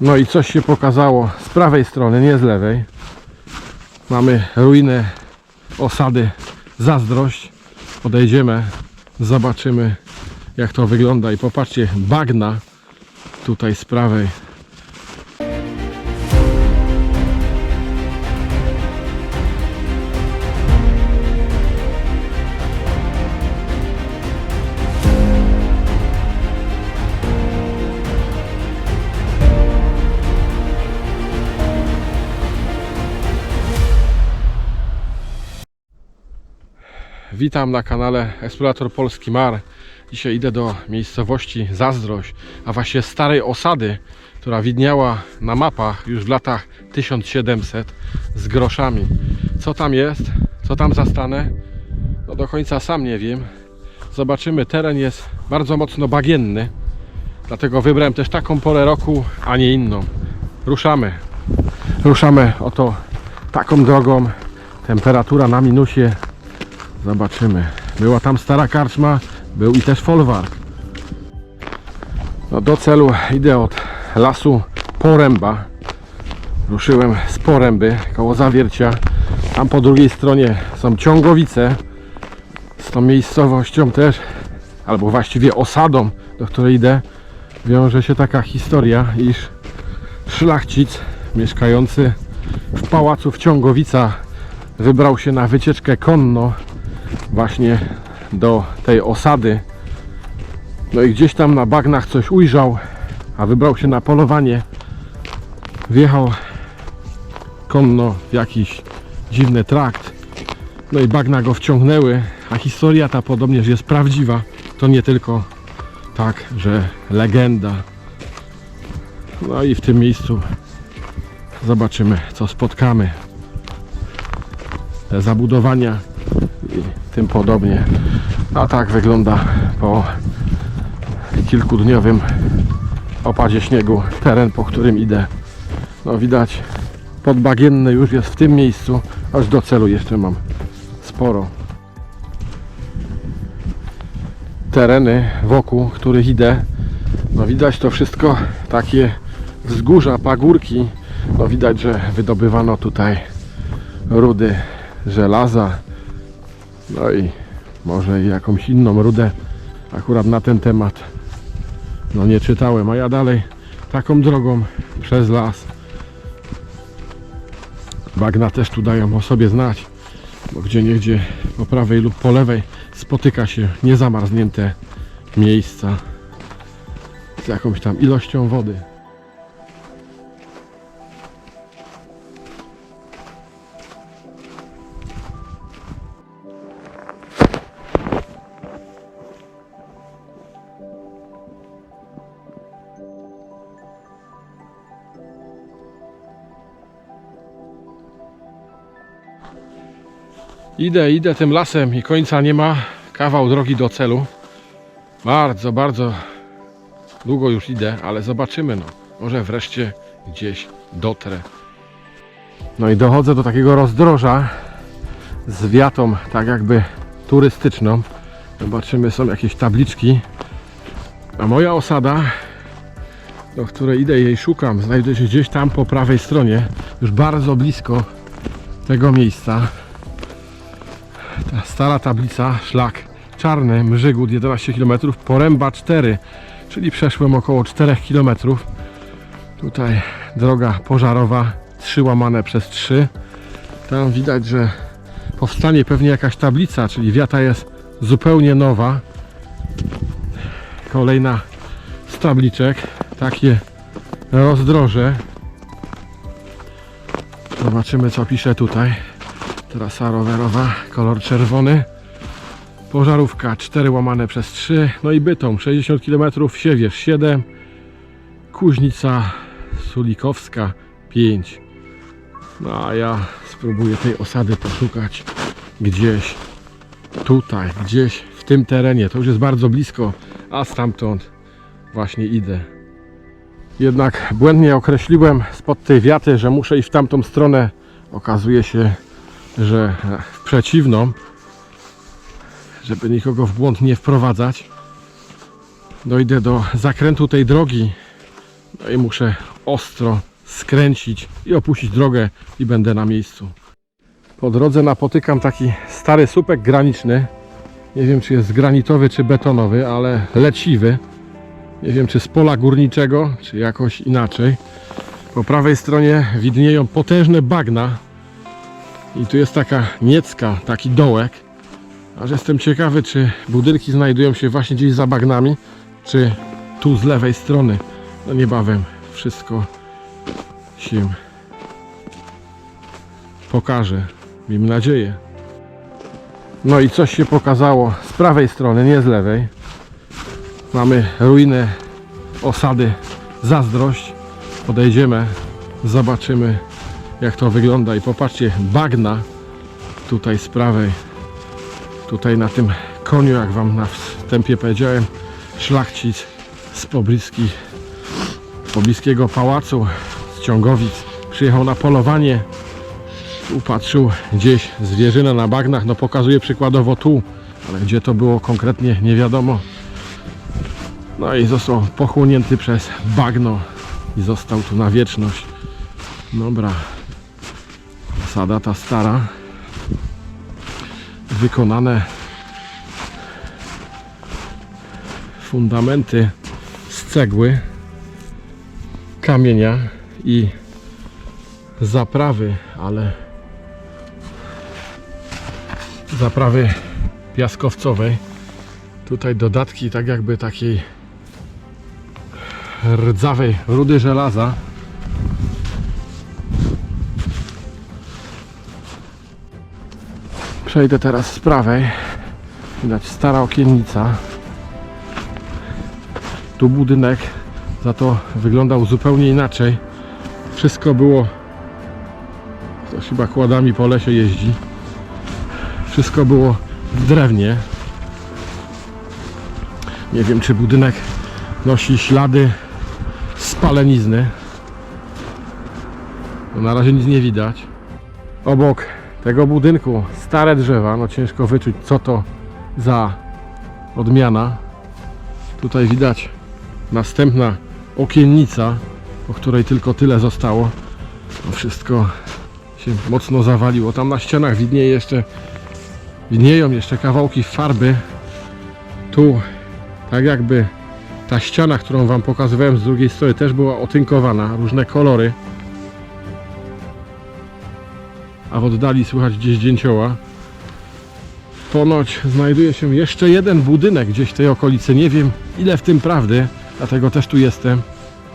No i coś się pokazało z prawej strony, nie z lewej. Mamy ruinę osady Zazdrość. Podejdziemy, zobaczymy jak to wygląda i popatrzcie, bagna tutaj z prawej. Witam na kanale Eksplorator Polski Mar. Dzisiaj idę do miejscowości Zazdrość, a właśnie starej osady, która widniała na mapach już w latach 1700 z groszami. Co tam jest? Co tam zastanę? No do końca sam nie wiem. Zobaczymy, teren jest bardzo mocno bagienny. Dlatego wybrałem też taką porę roku, a nie inną. Ruszamy. Ruszamy oto taką drogą. Temperatura na minusie Zobaczymy. Była tam stara karczma, był i też folwark. No do celu idę od lasu Poręba. Ruszyłem z Poręby koło Zawiercia. Tam po drugiej stronie są Ciągowice. Z tą miejscowością też, albo właściwie osadą, do której idę, wiąże się taka historia, iż szlachcic mieszkający w pałacu w Ciągowicach wybrał się na wycieczkę konno właśnie do tej osady. No i gdzieś tam na bagnach coś ujrzał, a wybrał się na polowanie. Wjechał konno w jakiś dziwny trakt. No i bagna go wciągnęły, a historia ta podobnież jest prawdziwa. To nie tylko tak, że legenda. No i w tym miejscu zobaczymy, co spotkamy. Te zabudowania i tym podobnie. A tak wygląda po kilkudniowym opadzie śniegu teren, po którym idę. No widać, podbagienny już jest w tym miejscu, aż do celu jeszcze mam sporo. Tereny wokół, których idę, no widać to wszystko takie wzgórza, pagórki. No widać, że wydobywano tutaj rudy żelaza, no i może jakąś inną rudę akurat na ten temat. No nie czytałem, a ja dalej taką drogą przez las. Bagna też tu dają o sobie znać bo gdzie niegdzie po prawej lub po lewej spotyka się niezamarznięte miejsca z jakąś tam ilością wody Idę, idę tym lasem i końca nie ma. Kawał drogi do celu. Bardzo, bardzo długo już idę, ale zobaczymy. No. Może wreszcie gdzieś dotrę. No i dochodzę do takiego rozdroża z wiatą, tak jakby turystyczną. Zobaczymy, są jakieś tabliczki. A moja osada, do której idę jej szukam, znajduje się gdzieś tam po prawej stronie, już bardzo blisko tego miejsca ta stara tablica, szlak czarny, Mrzygód 11 km, Poręba 4, czyli przeszłem około 4 km. Tutaj droga pożarowa, 3 łamane przez 3. Tam widać, że powstanie pewnie jakaś tablica, czyli wiata jest zupełnie nowa. Kolejna z tabliczek, takie rozdroże. Zobaczymy co pisze tutaj. Trasa rowerowa, kolor czerwony. Pożarówka 4 łamane przez 3. No i Bytom 60 km, Siewierz 7. Kuźnica Sulikowska 5. No a ja spróbuję tej osady poszukać gdzieś tutaj, gdzieś w tym terenie. To już jest bardzo blisko, a stamtąd właśnie idę. Jednak błędnie określiłem spod tej wiaty, że muszę iść w tamtą stronę. Okazuje się, że w przeciwną, żeby nikogo w błąd nie wprowadzać, dojdę do zakrętu tej drogi. No i muszę ostro skręcić i opuścić drogę i będę na miejscu. Po drodze napotykam taki stary słupek graniczny. Nie wiem czy jest granitowy czy betonowy, ale leciwy. Nie wiem czy z pola górniczego, czy jakoś inaczej. Po prawej stronie widnieją potężne bagna. I tu jest taka niecka, taki dołek. Aż jestem ciekawy, czy budynki znajdują się właśnie gdzieś za bagnami, czy tu z lewej strony. No niebawem wszystko się pokaże. Miejmy nadzieję. No i coś się pokazało z prawej strony, nie z lewej. Mamy ruinę osady Zazdrość. Podejdziemy, zobaczymy jak to wygląda i popatrzcie, bagna tutaj z prawej. Tutaj na tym koniu, jak wam na wstępie powiedziałem, szlachcic z pobliskich, pobliskiego pałacu z Ciągowic przyjechał na polowanie upatrzył gdzieś zwierzynę na bagnach, no pokazuje przykładowo tu, ale gdzie to było konkretnie nie wiadomo. No i został pochłonięty przez bagno i został tu na wieczność. Dobra, sada ta stara, wykonane fundamenty z cegły, kamienia i zaprawy, ale zaprawy piaskowcowej. Tutaj dodatki tak jakby takiej rdzawej rudy żelaza. Przejdę teraz z prawej. Widać stara okiennica. Tu budynek za to wyglądał zupełnie inaczej. Wszystko było Ktoś chyba kładami po lesie jeździ. Wszystko było w drewnie. Nie wiem, czy budynek nosi ślady spalenizny. No na razie nic nie widać. Obok tego budynku stare drzewa. No ciężko wyczuć, co to za odmiana. Tutaj widać następna okiennica, po której tylko tyle zostało. To wszystko się mocno zawaliło. Tam na ścianach widnieje jeszcze widnieją jeszcze kawałki farby. Tu tak jakby ta ściana, którą wam pokazywałem z drugiej strony też była otynkowana, różne kolory. A w oddali słychać gdzieś dzięcioła. Ponoć znajduje się jeszcze jeden budynek gdzieś w tej okolicy. Nie wiem ile w tym prawdy, dlatego też tu jestem,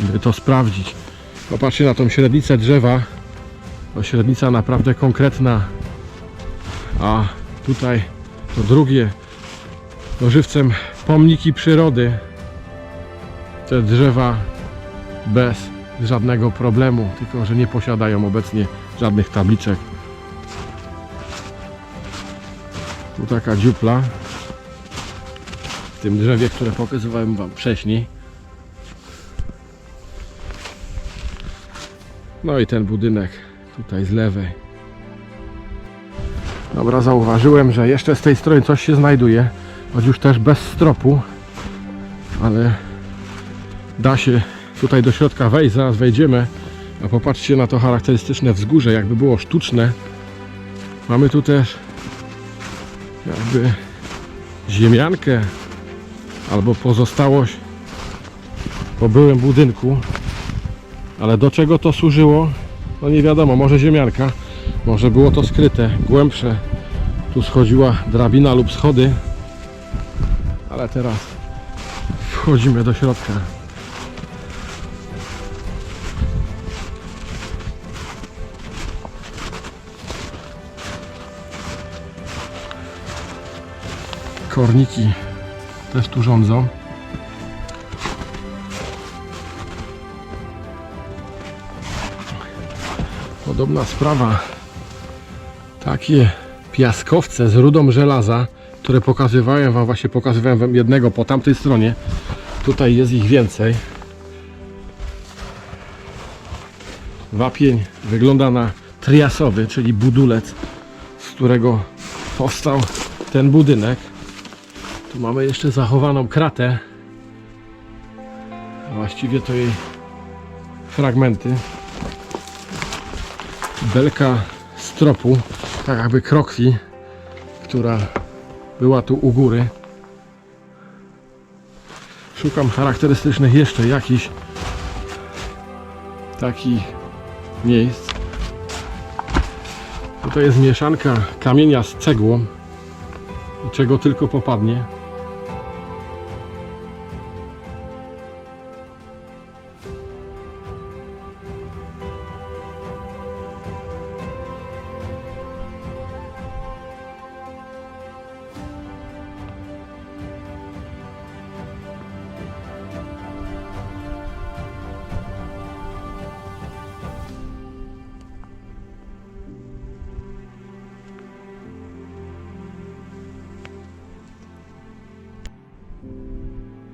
by to sprawdzić. Popatrzcie na tą średnicę drzewa. To średnica naprawdę konkretna. A tutaj to drugie to żywcem pomniki przyrody. Te drzewa bez żadnego problemu, tylko że nie posiadają obecnie żadnych tabliczek. Tu taka dziupla w tym drzewie, które pokazywałem wam wcześniej. No i ten budynek tutaj z lewej. Dobra, zauważyłem, że jeszcze z tej strony coś się znajduje, choć już też bez stropu, ale da się tutaj do środka wejść, zaraz wejdziemy, a popatrzcie na to charakterystyczne wzgórze, jakby było sztuczne. Mamy tu też jakby ziemiankę albo pozostałość po byłym budynku, ale do czego to służyło? No nie wiadomo, może ziemianka, może było to skryte, głębsze. Tu schodziła drabina lub schody, ale teraz wchodzimy do środka. Korniki też tu rządzą. Podobna sprawa. Takie piaskowce z rudą żelaza, które pokazywałem wam, właśnie pokazywałem wam jednego po tamtej stronie. Tutaj jest ich więcej. Wapień wygląda na triasowy, czyli budulec, z którego powstał ten budynek. Tu mamy jeszcze zachowaną kratę. Właściwie to jej fragmenty. Belka stropu, tak jakby krokwi, która była tu u góry. Szukam charakterystycznych jeszcze jakichś takich miejsc. To jest mieszanka kamienia z cegłą czego tylko popadnie.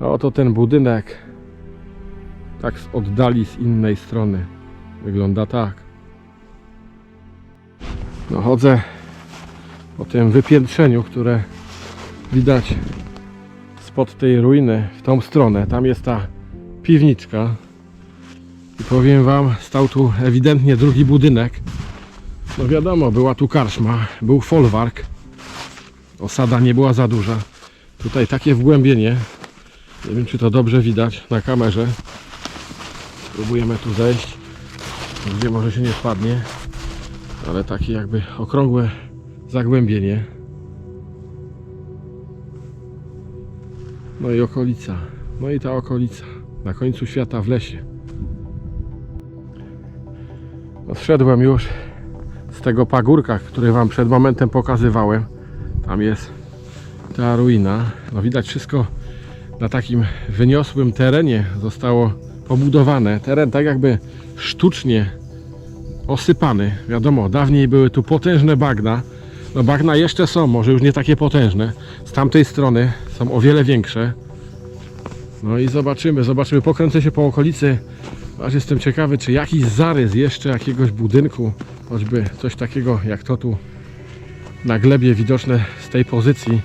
A oto ten budynek. Tak z oddali z innej strony. Wygląda tak. No chodzę po tym wypiętrzeniu, które widać spod tej ruiny w tą stronę. Tam jest ta piwniczka. I powiem wam, stał tu ewidentnie drugi budynek. No wiadomo, była tu karczma, był folwark. Osada nie była za duża. Tutaj takie wgłębienie. Nie wiem, czy to dobrze widać na kamerze. Spróbujemy tu zejść. Gdzie może się nie spadnie. Ale takie jakby okrągłe zagłębienie. No i okolica. No i ta okolica. Na końcu świata w lesie. Zszedłem już z tego pagórka, który Wam przed momentem pokazywałem. Tam jest ta ruina. No widać wszystko na takim wyniosłym terenie zostało pobudowane. Teren tak jakby sztucznie osypany. Wiadomo, dawniej były tu potężne bagna. No bagna jeszcze są, może już nie takie potężne. Z tamtej strony są o wiele większe. No i zobaczymy, zobaczymy. Pokręcę się po okolicy. Aż jestem ciekawy, czy jakiś zarys jeszcze jakiegoś budynku, choćby coś takiego jak to tu na glebie widoczne z tej pozycji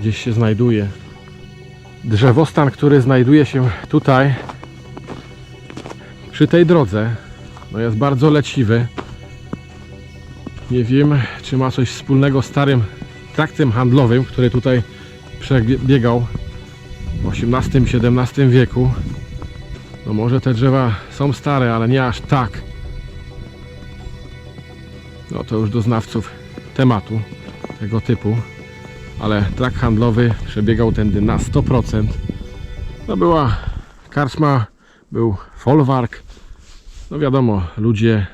gdzieś się znajduje. Drzewostan, który znajduje się tutaj przy tej drodze, no jest bardzo leciwy. Nie wiem, czy ma coś wspólnego z starym traktem handlowym, który tutaj przebiegał w XVIII-XVII wieku. No może te drzewa są stare, ale nie aż tak. No to już do znawców tematu tego typu ale trakt handlowy przebiegał tędy na 100%. No była karczma, był folwark. No wiadomo, ludzie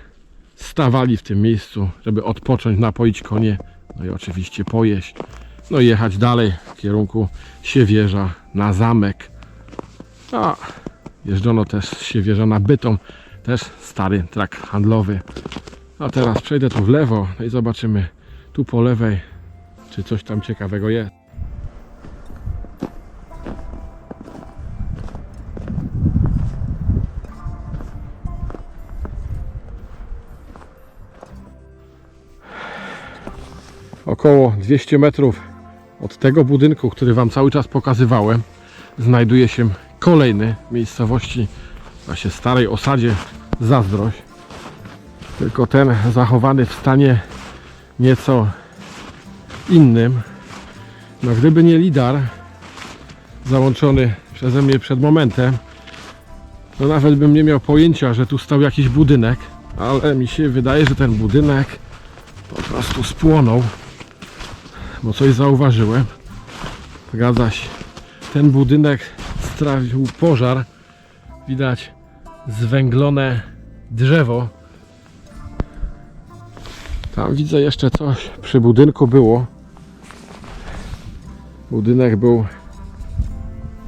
stawali w tym miejscu, żeby odpocząć, napoić konie, no i oczywiście pojeść. No i jechać dalej w kierunku Siewierza na zamek. A jeżdżono też z Siewierza na Bytom, też stary trakt handlowy. A teraz przejdę tu w lewo no i zobaczymy tu po lewej czy coś tam ciekawego jest. Około 200 metrów od tego budynku, który Wam cały czas pokazywałem, znajduje się kolejny miejscowości, właśnie starej osadzie Zazdrość. Tylko ten zachowany w stanie nieco innym. No gdyby nie lidar załączony przeze mnie przed momentem, to nawet bym nie miał pojęcia, że tu stał jakiś budynek, ale mi się wydaje, że ten budynek po prostu spłonął, bo coś zauważyłem. Zgadza się. Ten budynek strawił pożar. Widać zwęglone drzewo. Tam widzę jeszcze coś przy budynku było. Budynek był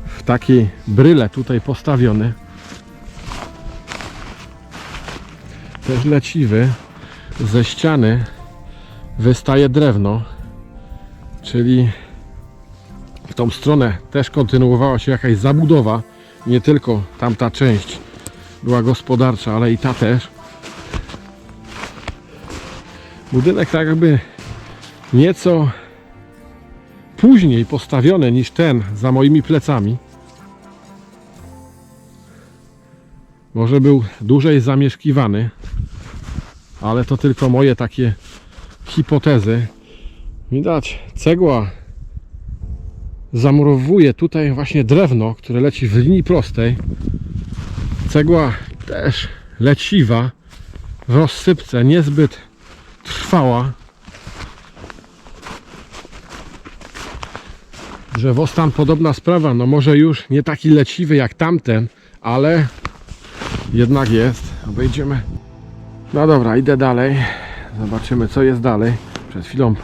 w takiej bryle tutaj postawiony. Też leciwy. Ze ściany wystaje drewno, czyli w tą stronę też kontynuowała się jakaś zabudowa. Nie tylko tamta część była gospodarcza, ale i ta też. Budynek tak jakby nieco później postawiony niż ten za moimi plecami. Może był dłużej zamieszkiwany, ale to tylko moje takie hipotezy. Widać, cegła zamurowuje tutaj właśnie drewno, które leci w linii prostej. Cegła też leciwa, w rozsypce, niezbyt trwała. Drzewostan podobna sprawa, no może już nie taki leciwy jak tamten, ale jednak jest. Obejdziemy. No dobra, idę dalej. Zobaczymy co jest dalej. Przed chwilą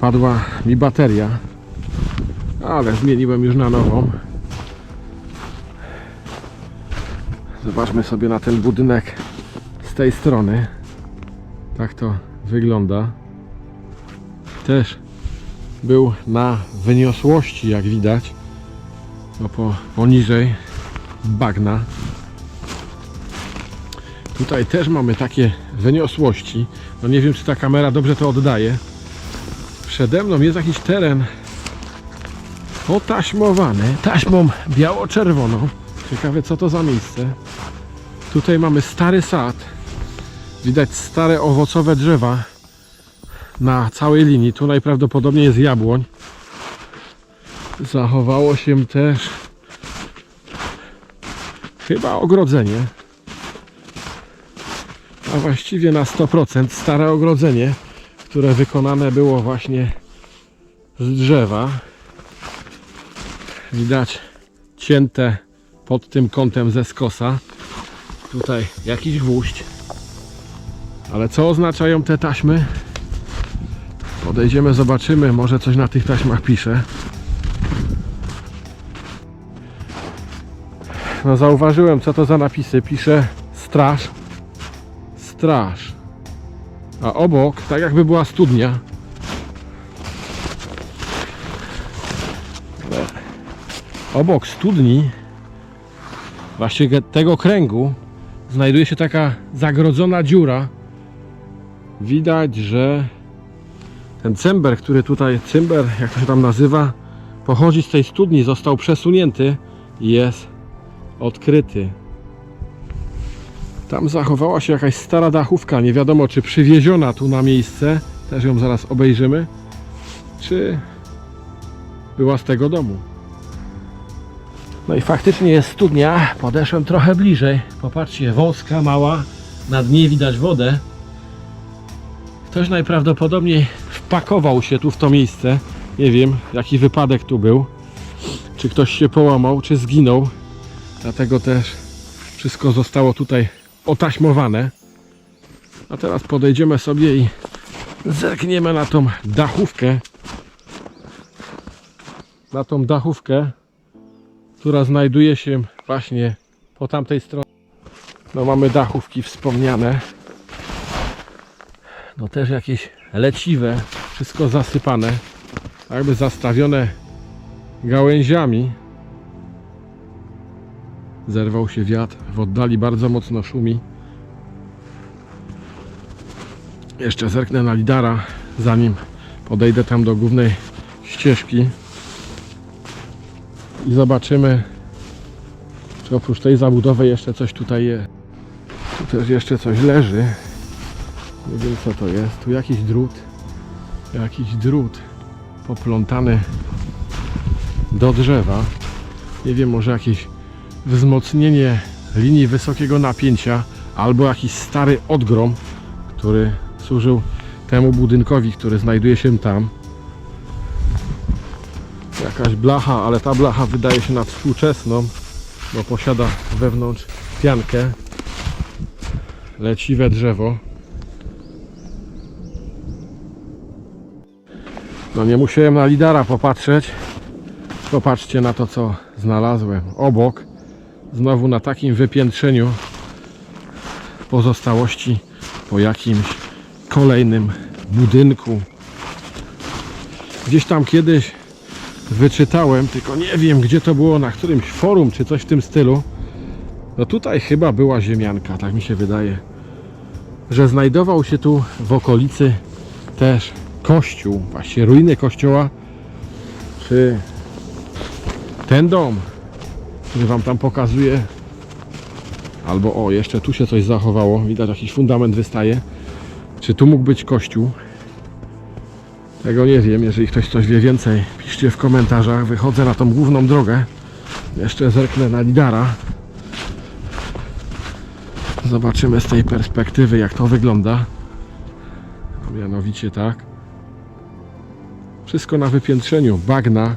padła mi bateria, ale zmieniłem już na nową. Zobaczmy sobie na ten budynek z tej strony. Tak to wygląda. Też był na wyniosłości, jak widać. No po, poniżej bagna. Tutaj też mamy takie wyniosłości. No nie wiem, czy ta kamera dobrze to oddaje. Przede mną jest jakiś teren otaśmowany taśmą biało-czerwoną. Ciekawe, co to za miejsce. Tutaj mamy stary sad. Widać stare owocowe drzewa na całej linii. Tu najprawdopodobniej jest jabłoń. Zachowało się też chyba ogrodzenie. A właściwie na 100% stare ogrodzenie, które wykonane było właśnie z drzewa. Widać cięte pod tym kątem ze skosa. Tutaj jakiś gwóźdź. Ale co oznaczają te taśmy? Podejdziemy, zobaczymy. Może coś na tych taśmach pisze. No zauważyłem, co to za napisy. Pisze straż. Straż. A obok, tak jakby była studnia. Obok studni, właściwie tego kręgu, znajduje się taka zagrodzona dziura. Widać, że ten cember, który tutaj, cymber, jak to się tam nazywa, pochodzi z tej studni, został przesunięty i jest odkryty. Tam zachowała się jakaś stara dachówka, nie wiadomo czy przywieziona tu na miejsce, też ją zaraz obejrzymy, czy była z tego domu. No i faktycznie jest studnia, podeszłem trochę bliżej, popatrzcie, wąska, mała, na dnie widać wodę. Ktoś najprawdopodobniej wpakował się tu w to miejsce. Nie wiem, jaki wypadek tu był. Czy ktoś się połamał, czy zginął. Dlatego też wszystko zostało tutaj otaśmowane. A teraz podejdziemy sobie i zerkniemy na tą dachówkę. Na tą dachówkę, która znajduje się właśnie po tamtej stronie. No mamy dachówki wspomniane. No też jakieś leciwe, wszystko zasypane, jakby zastawione gałęziami. Zerwał się wiatr, w oddali bardzo mocno szumi. Jeszcze zerknę na lidara, zanim podejdę tam do głównej ścieżki i zobaczymy, czy oprócz tej zabudowy jeszcze coś tutaj jest. Tu też jeszcze coś leży. Nie wiem co to jest. Tu jakiś drut. Jakiś drut poplątany do drzewa. Nie wiem, może jakieś wzmocnienie linii wysokiego napięcia albo jakiś stary odgrom, który służył temu budynkowi, który znajduje się tam. Jakaś blacha, ale ta blacha wydaje się na współczesną, bo posiada wewnątrz piankę. Leciwe drzewo. No nie musiałem na lidara popatrzeć. Popatrzcie na to, co znalazłem. Obok, znowu na takim wypiętrzeniu pozostałości po jakimś kolejnym budynku. Gdzieś tam kiedyś wyczytałem, tylko nie wiem gdzie to było, na którymś forum czy coś w tym stylu. No tutaj chyba była ziemianka, tak mi się wydaje. Że znajdował się tu w okolicy też kościół, właśnie ruiny kościoła, czy ten dom, który wam tam pokazuję, Albo o, jeszcze tu się coś zachowało. Widać jakiś fundament wystaje. Czy tu mógł być kościół? Tego nie wiem. Jeżeli ktoś coś wie więcej, piszcie w komentarzach. Wychodzę na tą główną drogę. Jeszcze zerknę na lidara. Zobaczymy z tej perspektywy jak to wygląda. Mianowicie tak. Wszystko na wypiętrzeniu. Bagna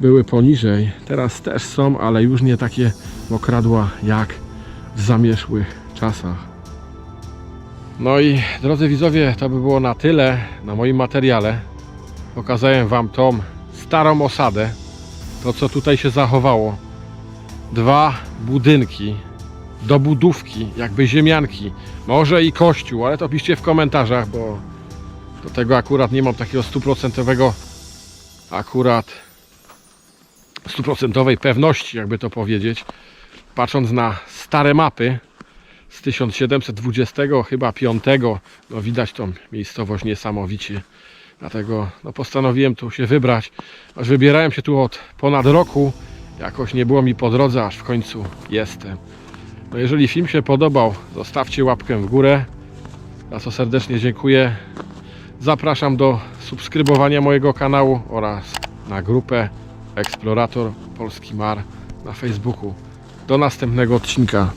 były poniżej. Teraz też są, ale już nie takie mokradła jak w zamierzchłych czasach. No i drodzy widzowie, to by było na tyle na moim materiale. Pokazałem Wam tą starą osadę, to co tutaj się zachowało. Dwa budynki, dobudówki, jakby ziemianki, może i kościół, ale to piszcie w komentarzach, bo do tego akurat nie mam takiego stuprocentowego akurat stuprocentowej pewności, jakby to powiedzieć. Patrząc na stare mapy z 1720 chyba 5, no widać tą miejscowość niesamowicie. Dlatego no, postanowiłem tu się wybrać. Aż wybierałem się tu od ponad roku. Jakoś nie było mi po drodze, aż w końcu jestem. No jeżeli film się podobał, zostawcie łapkę w górę. Za co serdecznie dziękuję. Zapraszam do subskrybowania mojego kanału oraz na grupę Eksplorator Polski Mar na Facebooku. Do następnego odcinka.